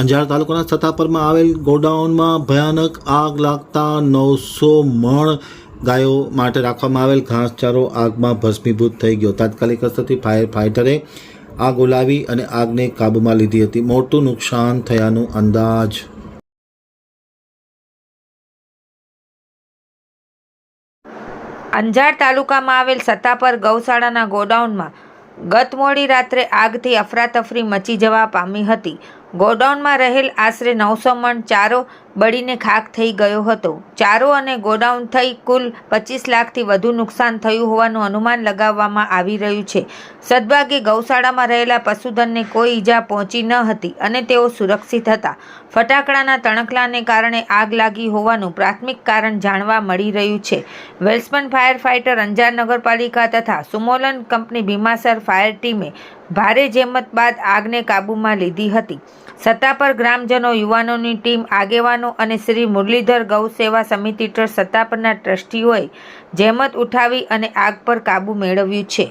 અંજાર તાલુકાના સતાપરમાં આવેલ ગોડાઉનમાં ભયાનક આગ લાગતા નવસો મણ ગાયો માટે રાખવામાં આવેલ ઘાસચારો આગમાં ભસ્મીભૂત થઈ ગયો. તાત્કાલિક અસરથી ફાયર ફાઇટરે આગ ઓલાવી અને આગને કાબૂમાં લીધી હતી. મોટું નુકસાન થયાનું અંદાજ અંજાર તાલુકામાં આવેલ સત્તાપર ગૌશાળાના ગોડાઉનમાં ગત મોડી રાત્રે આગથી અફરાતફરી મચી જવા પામી હતી. ગોડાઉનમાં રહેલ આશરે નવસો મણ ચારો બળીને ખાક થઈ ગયો હતો. ચારો અને ગોડાઉન થઈ કુલ પચીસ લાખથી વધુ નુકસાન થયું હોવાનું અનુમાન લગાવવામાં આવી રહ્યું છે. સદભાગે ગૌશાળામાં રહેલા પશુધનને કોઈ ઈજા પહોંચી ન હતી અને તેઓ સુરક્ષિત હતા. ફટાકડાના તણખલાને કારણે આગ લાગી હોવાનું પ્રાથમિક કારણ જાણવા મળી રહ્યું છે. વેલ્સમન ફાયર ફાઇટર અંજાર નગરપાલિકા તથા સુમોલન કંપની ભીમાસર ફાયર ટીમે ભારે જેમત બાદ આગને કાબૂમાં લીધી હતી. સત્તા પર ગ્રામજનો, યુવાનોની ટીમ, આગેવાનો અને શ્રી મુરલીધર ગૌ સેવા સમિતિ ટ્રસ્ટ સત્તાપરના ટ્રસ્ટીઓએ જેમત ઉઠાવી અને આગ પર કાબૂ મેળવ્યું છે.